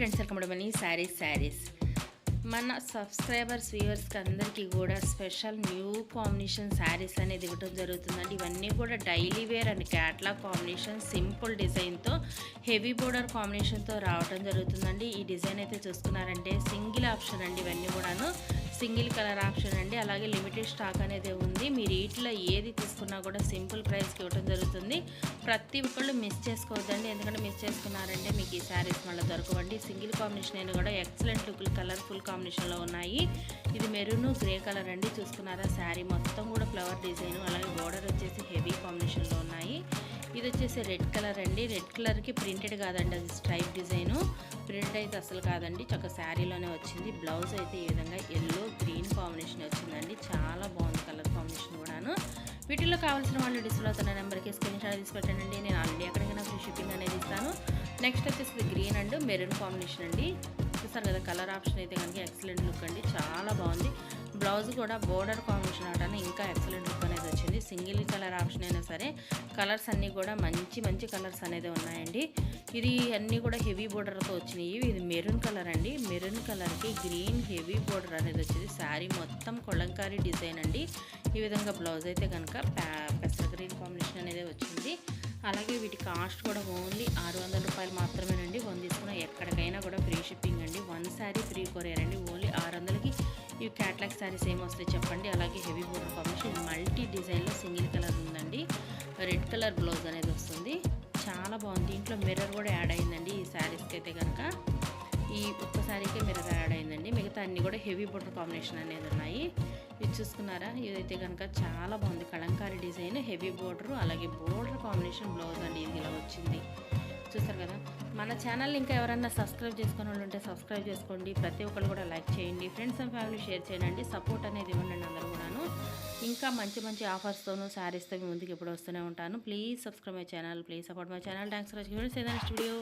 Friends welcome Mani saris saris మన subscribers వ్యూవర్స్కి అందరికీ కూడా స్పెషల్ న్యూ కాంబినేషన్ శారీస్ అనేది ఇవ్వడం జరుగుతుందండి. ఇవన్నీ కూడా daily wear and catalogue combination simple డిజైన్తో హెవీ బోర్డర్ కాంబినేషన్తో రావడం జరుగుతుందండి. ఈ డిజైన్ అయితే చూసుకున్నారంటే సింగిల్ ఆప్షన్ అండి ఇవన్నీ కూడాను. సింగిల్ కలర్ ఆప్షన్ అండి. అలాగే లిమిటెడ్ స్టాక్ అనేది ఉంది. మీరు వీటిలో ఏది తీసుకున్నా కూడా సింపుల్ ప్రైస్కి ఇవ్వడం జరుగుతుంది. ప్రతి ఒక్కళ్ళు మిస్ చేసుకోవద్దండి. ఎందుకంటే మిస్ చేసుకున్నారంటే మీకు ఈ శారీస్ మళ్ళీ దొరకవండి. సింగిల్ కాంబినేషన్ అయినా కూడా ఎక్సలెంట్ లుక్ కలర్ఫుల్ కాంబినేషన్లో ఉన్నాయి. ఇది మెరూన్ గ్రే కలర్ అండి. చూసుకున్నారా? శారీ మొత్తం కూడా ఫ్లవర్ డిజైన్. అలాగే బోర్డర్ వచ్చేసి హెవీ కాంబినేషన్లో వచ్చేసి రెడ్ కలర్ అండి. రెడ్ కలర్కి ప్రింటెడ్ కాదండి అది స్ట్రైప్ డిజైను. ప్రింట్ అయితే అసలు కాదండి. చక్క శారీలోనే వచ్చింది. బ్లౌజ్ అయితే ఈ విధంగా ఎల్లో గ్రీన్ కాంబినేషన్ వచ్చిందండి. చాలా బాగుంది కలర్ కాంబినేషన్ కూడాను. వీటిలో కావాల్సిన వాళ్ళు డిస్ప్లే అవుతున్న నెంబర్కి స్క్రీన్ షాట్ తీసి పెట్టండి. నేను ఆల్రెడీ ఎక్కడికైనా ఫ్రీ షిప్పింగ్ అనేది ఇస్తాను. నెక్స్ట్ వచ్చేసి గ్రీన్ అండ్ మెరూన్ కాంబినేషన్ అండి. చూస్తారు కదా కలర్ ఆప్షన్ అయితే కనుక ఎక్సలెంట్ లుక్ అండి. చాలా బాగుంది. బ్లౌజ్ కూడా బోర్డర్ కాంబినేషన్ అవడానికి ఇంకా ఎక్సలెంట్ లుక్ అనేది వచ్చింది. సింగిల్ కలర్ ఆప్షన్ అయినా సరే కలర్స్ అన్నీ కూడా మంచి మంచి కలర్స్ అనేది ఉన్నాయండి. ఇది అన్నీ కూడా హెవీ బోర్డర్తో వచ్చినాయి. ఇది మెరూన్ కలర్ అండి. మెరూన్ కలర్కి గ్రీన్ హెవీ బోర్డర్ అనేది వచ్చింది. శారీ మొత్తం కొలంకారీ డిజైన్ అండి. ఈ విధంగా బ్లౌజ్ అయితే కనుక పెసర గ్రీన్ కాంబినేషన్ అనేది వచ్చింది. అలాగే వీటి కాస్ట్ కూడా ఓన్లీ ఫ్రీ కొరియర్ అండి ఓన్లీ ఆరు వందలకి ఇవి క్యాట్లాగ్ శారీస్ ఏమి వస్తాయి చెప్పండి. అలాగే హెవీ బోర్డర్ కాంబినేషన్ మల్టీ డిజైన్లో సింగిల్ కలర్ ఉందండి. రెడ్ కలర్ బ్లౌజ్ అనేది వస్తుంది. చాలా బాగుంది. ఇంట్లో మిర్రర్ కూడా యాడ్ అయిందండి ఈ శారీస్కి అయితే కనుక ఈ ఒక్క శారీకే మిర్రర్ యాడ్ అయిందండి. మిగతా అన్ని కూడా హెవీ బోర్డర్ కాంబినేషన్ అనేది ఉన్నాయి. ఇది చూసుకున్నారా? ఇదైతే కనుక చాలా బాగుంది. కళంకారీ డిజైన్ హెవీ బోర్డర్ అలాగే బోర్డర్ కాంబినేషన్ బ్లౌజ్ అండి ఇది ఇలా వచ్చింది. చూస్తారు కదా. మన ఛానల్ ఇంకా ఎవరన్నా సబ్స్క్రైబ్ చేసుకుని వాళ్ళు ఉంటే సబ్స్క్రైబ్ చేసుకోండి. ప్రతి ఒక్కరు కూడా లైక్ చేయండి. ఫ్రెండ్స్ అండ్ ఫ్యామిలీ షేర్ చేయండి. సపోర్ట్ అనేది ఇవ్వండి అందరూ కూడాను. ఇంకా మంచి మంచి ఆఫర్స్తోనూ శారీస్తో మీ ముందుకు ఎప్పుడు వస్తూనే ఉంటాను. Please subscribe my channel please support my channel thanks for watching next video